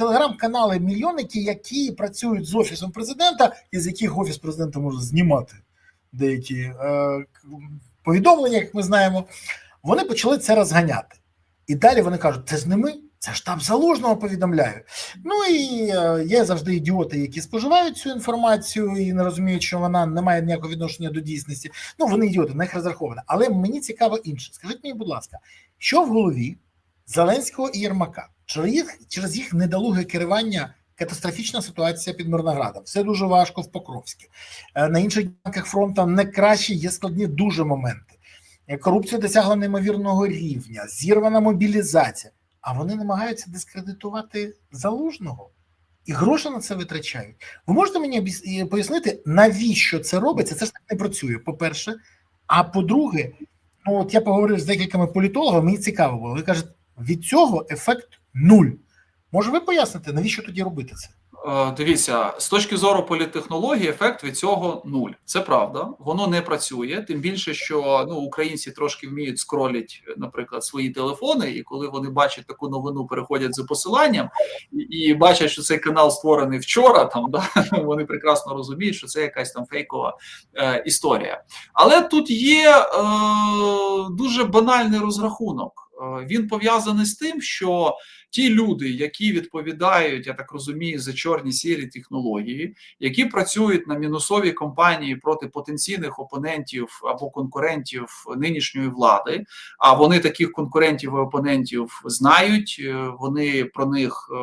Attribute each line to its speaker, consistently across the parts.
Speaker 1: телеграм-канали мільйонники, які працюють з офісом президента, і з яких офіс президента може знімати деякі е, повідомлення, як ми знаємо, вони почали це розганяти. І далі вони кажуть: це ж не ми, це штаб залужного повідомляє. Ну і е, є завжди ідіоти, які споживають цю інформацію і не розуміють, що вона не має ніякого відношення до дійсності. Ну вони ідіоти, на них розраховано. Але мені цікаво інше. Скажіть мені, будь ласка, що в голові Зеленського і Єрмака? Через їх, через їх недолуге керування катастрофічна ситуація під Мирноградом. Все дуже важко в Покровській. Е, На інших ділянках фронту не краще, є складні дуже моменти. Е, Корупція досягла неймовірного рівня, зірвана мобілізація. А вони намагаються дискредитувати залужного і гроші на це витрачають. Ви можете мені е, пояснити, навіщо це робиться? Це ж так не працює. По-перше, а по-друге, ну от я поговорив з декількома політологами, мені цікаво було. Ви кажете, від цього ефект нуль. Може, ви поясните, навіщо тоді робити це?
Speaker 2: Е, Дивіться, з точки зору політтехнології, ефект від цього нуль. Це правда, воно не працює. Тим більше, що ну українці трошки вміють скролять, наприклад, свої телефони, і коли вони бачать таку новину, переходять за посиланням і, і бачать, що цей канал створений вчора. Там да вони прекрасно розуміють, що це якась там фейкова е, історія. Але тут є е, дуже банальний розрахунок. Е, Він пов'язаний з тим, що ті люди, які відповідають, я так розумію, за чорні сірі технології, які працюють на мінусовій компанії проти потенційних опонентів або конкурентів нинішньої влади. А вони таких конкурентів і опонентів знають, е, вони про них е,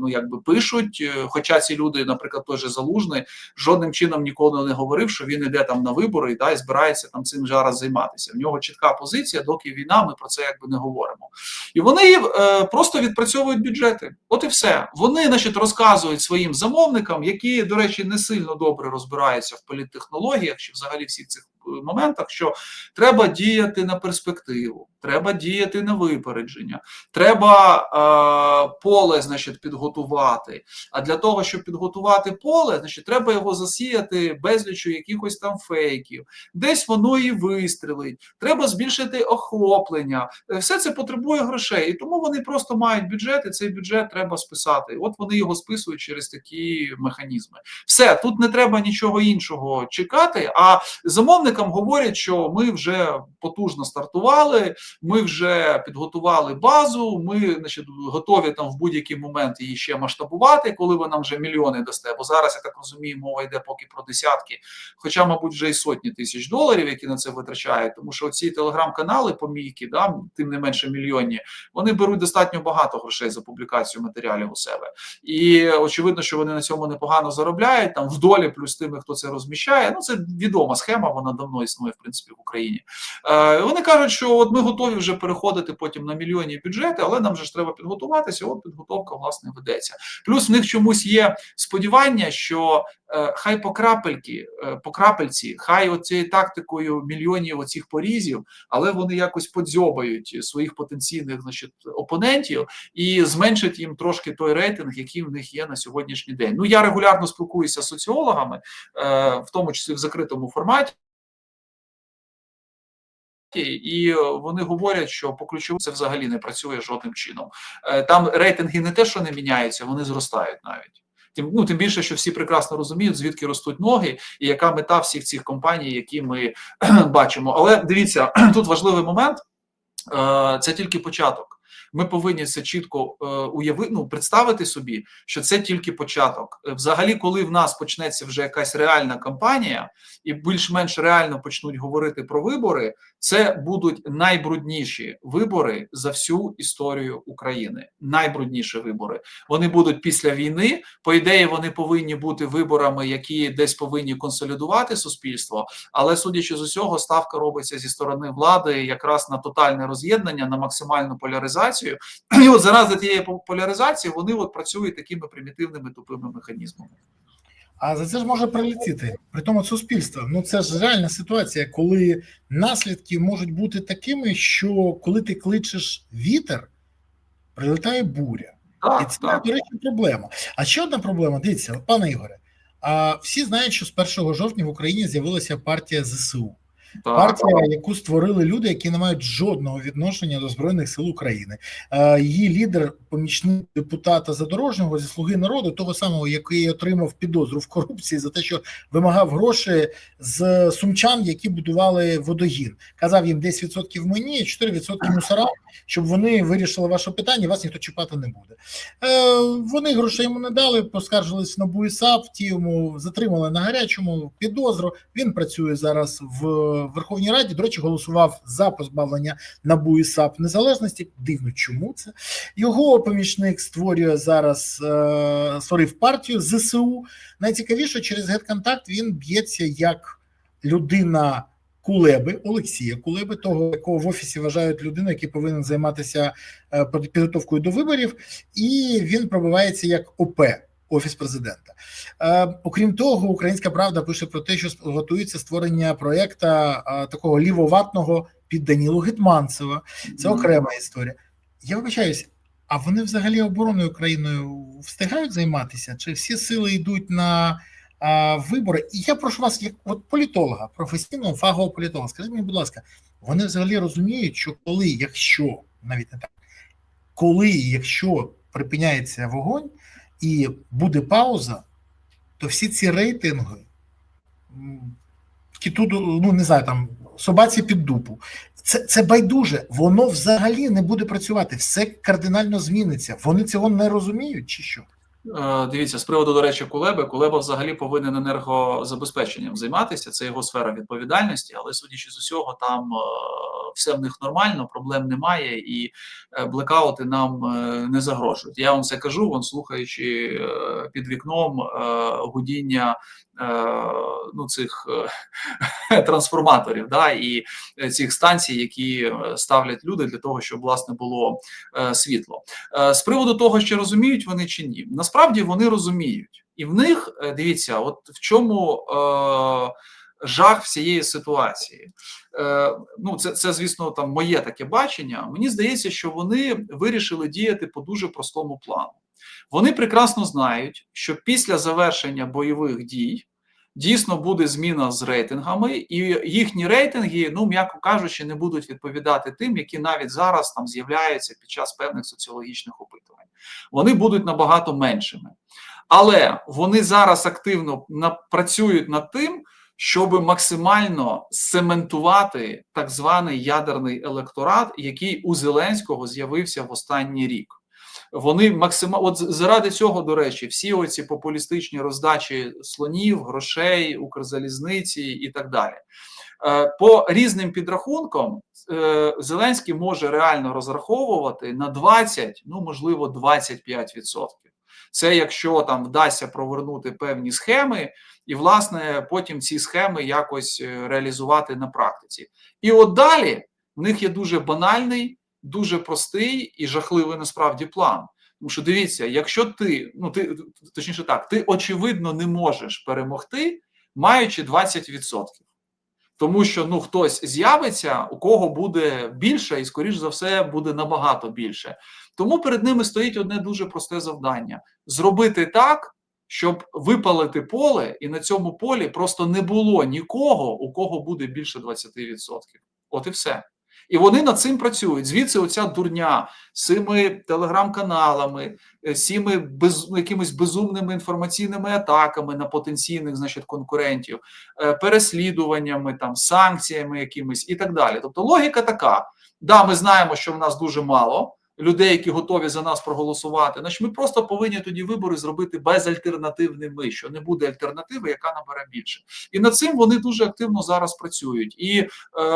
Speaker 2: ну якби пишуть. Е, Хоча ці люди, наприклад, той же залужний, жодним чином ніколи не говорив, що він іде там на вибори і да, і збирається там цим зараз займатися. В нього чітка позиція, доки війна, ми про це якби не говоримо. І вони е, просто відпрацьовують бюджети. От і все. Вони, значить, розказують своїм замовникам, які, до речі, не сильно добре розбираються в політтехнологіях чи взагалі всіх цих моментах, що треба діяти на перспективу, треба діяти на випередження, треба е, поле, значить, підготувати. А для того, щоб підготувати поле, значить, треба його засіяти безлічу якихось там фейків, десь воно і вистрілить. Треба збільшити охоплення. Е, Все це потребує грошей, і тому вони просто мають бюджет, і цей бюджет треба списати. От вони його списують через такі механізми. Все тут не треба нічого іншого чекати. А замовникам говорять, що ми вже потужно стартували, ми вже підготували базу. Ми значить, готові там в будь-який момент її ще масштабувати, коли ви нам вже мільйони дасте. Бо зараз я так розумію, мова йде поки про десятки, хоча, мабуть, вже і сотні тисяч доларів, які на це витрачають. Тому що ці телеграм-канали помійки, да, тим не менше мільйонні, вони беруть достатньо багато грошей за публікацію матеріалів у себе. І очевидно, що вони на цьому непогано заробляють там в долі, плюс тими, хто це розміщає. Ну це відома схема, вона давно існує в принципі в Україні. Е, вони кажуть, що от ми готові вже переходити потім на мільйонні бюджети, але нам же ж треба підготуватися. От підготовка власне ведеться. Плюс в них чомусь є сподівання, що е, хай по крапельки, е, по крапельці, хай оцією тактикою мільйонів оцих порізів, але вони якось подзьобають своїх потенційних значить, опонентів і зменшать їм трошки той рейтинг, який в них є на сьогоднішній день. Ну я регулярно спілкуюся з соціологами, в тому числі в закритому форматі. І вони говорять, що по ключову це взагалі не працює жодним чином. Е, Там рейтинги не те, що не міняються, вони зростають навіть. Тим ну тим більше, що всі прекрасно розуміють, звідки ростуть ноги, і яка мета всіх цих компаній, які ми бачимо. Але дивіться, тут важливий момент: е, це тільки початок. Ми повинні це чітко е, уявити, ну, представити собі, що це тільки початок. Е, Взагалі, коли в нас почнеться вже якась реальна кампанія, і більш-менш реально почнуть говорити про вибори, це будуть найбрудніші вибори за всю історію України. Найбрудніші вибори. Вони будуть після війни. По ідеї, вони повинні бути виборами, які десь повинні консолідувати суспільство. Але судячи з усього, ставка робиться зі сторони влади якраз на тотальне роз'єднання, на максимальну поляризацію. І от заради тієї поляризації вони от працюють такими примітивними тупими механізмами.
Speaker 1: А за це ж може прилетіти. При тому суспільство. Ну це ж реальна ситуація, коли наслідки можуть бути такими, що коли ти кличеш вітер, прилетає буря. І це,
Speaker 2: так.
Speaker 1: до речі, проблема. А ще одна проблема: дивіться, пане Ігоре, а всі знають, що з 1 жовтня в Україні з'явилася партія ЗСУ.
Speaker 2: Так.
Speaker 1: Партія, яку створили люди, які не мають жодного відношення до збройних сил України. Е, Її лідер, помічник депутата задорожнього зі слуги народу, того самого, який отримав підозру в корупції за те, що вимагав гроші з сумчан, які будували водогін. Казав їм 10% мені, 4% мусорам, щоб вони вирішили ваше питання, вас ніхто чіпати не буде. Е, Вони грошей йому не дали, поскаржились на БУ і ті йому затримали на гарячому підозру. Він працює зараз в Верховній Раді. До речі, голосував за позбавлення НАБУ і САП незалежності. Дивно, чому це його помічник створює зараз е, створив партію ЗСУ. Найцікавіше через гетконтакт він б'ється як людина. Кулеби Олексія Кулеби, того якого в офісі вважають людину, який повинен займатися е, підготовкою до виборів, і він пробивається як ОП Офіс президента. Е, окрім того, Українська Правда пише про те, що готується створення проєкта е, такого лівоватного під Данілу Гетманцева. Це окрема історія. Я вибачаюсь, а вони взагалі обороною країною встигають займатися? Чи всі сили йдуть на а, вибори? І я прошу вас, як от політолога, професійного фахового політолога, скажіть мені, будь ласка, вони взагалі розуміють, що коли, якщо навіть не так, коли, якщо припиняється вогонь і буде пауза, то всі ці рейтинги кіту, ну не знаю, там собаці під дупу. Це, це байдуже, воно взагалі не буде працювати, все кардинально зміниться. Вони цього не розуміють, чи що?
Speaker 2: Е, Дивіться, з приводу, до речі, Кулеби. Кулеба взагалі повинен енергозабезпеченням займатися. Це його сфера відповідальності, але судячи з усього, там е, все в них нормально, проблем немає, і е, блекаути нам не загрожують. Я вам це кажу, вон слухаючи під вікном гудіння ну, цих е, трансформаторів, да, і е, цих станцій, які е, ставлять люди для того, щоб власне було е, світло. Е, З приводу того, чи розуміють вони чи ні, насправді вони розуміють, і в них е, дивіться, от в чому е, жах всієї ситуації. Е, Ну, це, це, звісно, там моє таке бачення. Мені здається, що вони вирішили діяти по дуже простому плану. Вони прекрасно знають, що після завершення бойових дій. Дійсно буде зміна з рейтингами, і їхні рейтинги, ну м'яко кажучи, не будуть відповідати тим, які навіть зараз там з'являються під час певних соціологічних опитувань. Вони будуть набагато меншими. Але вони зараз активно працюють над тим, щоб максимально сементувати так званий ядерний електорат, який у Зеленського з'явився в останній рік. Вони максимально от заради цього, до речі, всі оці популістичні роздачі слонів, грошей, Укрзалізниці і так далі. Е, По різним підрахункам, е, Зеленський може реально розраховувати на 20, ну можливо, 25%. Це якщо там вдасться провернути певні схеми, і власне потім ці схеми якось е, реалізувати на практиці. І от далі в них є дуже банальний, дуже простий і жахливий насправді план. Тому що дивіться, якщо ти, ну ти точніше так, ти очевидно не можеш перемогти, маючи 20%. Тому що ну хтось з'явиться, у кого буде більше, і скоріш за все буде набагато більше. Тому перед ними стоїть одне дуже просте завдання: зробити так, щоб випалити поле, і на цьому полі просто не було нікого, у кого буде більше 20%. От і все. І вони над цим працюють. Звідси оця дурня з цими телеграм-каналами, е, цими без, ну, якимись безумними інформаційними атаками на потенційних значить, конкурентів, е, переслідуваннями, там, санкціями якимись і так далі. Тобто логіка така: да, ми знаємо, що в нас дуже мало людей, які готові за нас проголосувати. Значить, ми просто повинні тоді вибори зробити безальтернативними, що не буде альтернативи, яка набере більше. І над цим вони дуже активно зараз працюють. І е,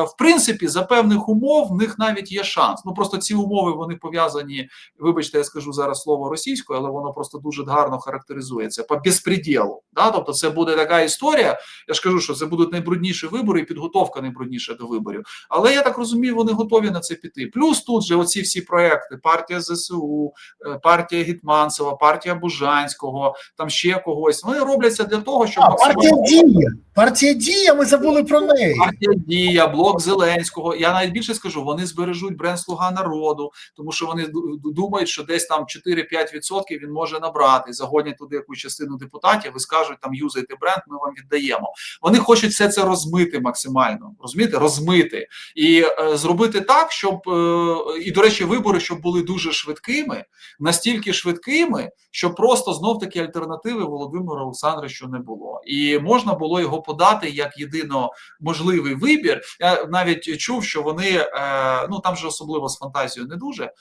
Speaker 2: в принципі, за певних умов в них навіть є шанс. Ну просто ці умови вони пов'язані. Вибачте, я скажу зараз слово російською, але воно просто дуже гарно характеризується по безпреділу. Да? Тобто, це буде така історія. Я ж кажу, що це будуть найбрудніші вибори, і підготовка найбрудніша до виборів. Але я так розумію, вони готові на це піти. Плюс тут же оці всі проекти партія ЗСУ, е, партія Гетманцева, партія Бужанського, там ще когось. Вони робляться для того, щоб
Speaker 1: А, партія Дія. Партія Дія, ми забули про неї.
Speaker 2: партія Дія, блок Зеленського. Я навіть більше скажу, вони збережуть бренд Слуга народу, тому що вони думають, що десь там 4-5% він може набрати. Загонять туди якусь частину депутатів і скажуть там юзайте бренд, ми вам віддаємо. Вони хочуть все це розмити максимально. Розумієте, розмити і е, зробити так, щоб е, і до речі, вибори, щоб були дуже швидкими, настільки швидкими, щоб просто знов таки альтернативи Володимиру Олександровичу не було, і можна було його подати як єдино можливий вибір. Я навіть чув, що вони е, ну там же особливо з фантазією не дуже. е,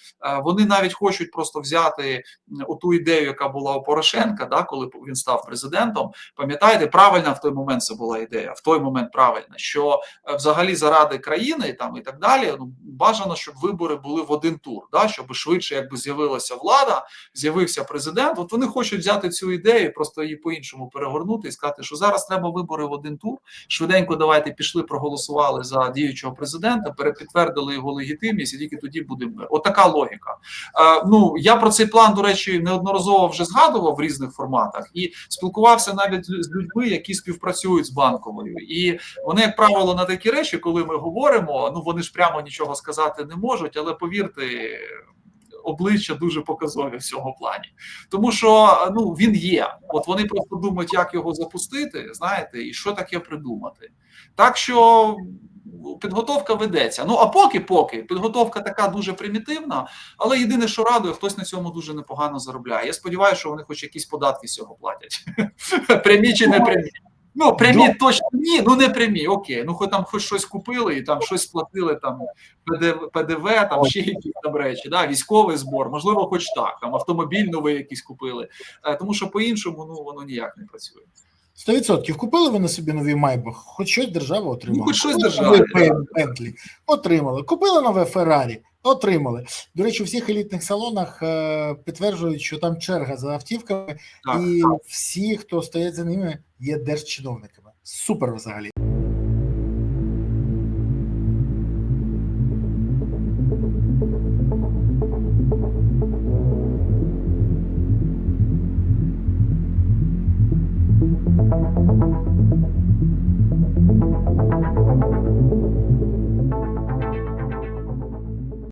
Speaker 2: Вони навіть хочуть просто взяти м, оту ідею, яка була у Порошенка, да, коли він став президентом. Пам'ятаєте, правильна в той момент це була ідея, в той момент правильна, що е, взагалі заради країни там і так далі. Ну бажано, щоб вибори були в один тур, да, щоб швидше якби з'явилася влада, з'явився президент. От вони хочуть взяти цю ідею, просто її по-іншому перегорнути і сказати, що зараз треба вибори в один тур. Швиденько давайте пішли, проголосували за діючого президента, перепідтвердили його легітимність, і тільки тоді буде мир. Отака логіка. Е, ну я про цей план, до речі, неодноразово вже згадував в різних форматах і спілкувався навіть з людьми, які співпрацюють з банковою. І вони, як правило, на такі речі, коли ми говоримо, ну вони ж прямо нічого сказати не можуть, але повірте. Обличчя дуже показові в цьому плані, тому що ну він є. От вони просто думають, як його запустити, знаєте, і що таке придумати. Так що підготовка ведеться. Ну а поки, поки підготовка така дуже примітивна, але єдине, що радує, хтось на цьому дуже непогано заробляє. Я сподіваюся, що вони хоч якісь податки з цього платять. Прямі чи не прямі. Ну, прямі точно ні, ну не прямі, окей. Ну, хоч там хоч щось купили і там щось сплатили, там ПДВ, ПДВ там ще якісь там речі, да, військовий збор, можливо, хоч так, там автомобіль новий якийсь купили. Е, Тому що по-іншому ну воно ніяк не працює.
Speaker 1: 100%. Купили ви на собі новий Майбах, хоч щось держава отримала.
Speaker 2: Ну, хоч щось держава.
Speaker 1: Бентлі, отримали. Купили нове Феррарі, отримали. До речі, у всіх елітних салонах е, підтверджують, що там черга за автівками,
Speaker 2: Так,
Speaker 1: і всі, хто стоять за ними, є держчиновниками. Супер взагалі.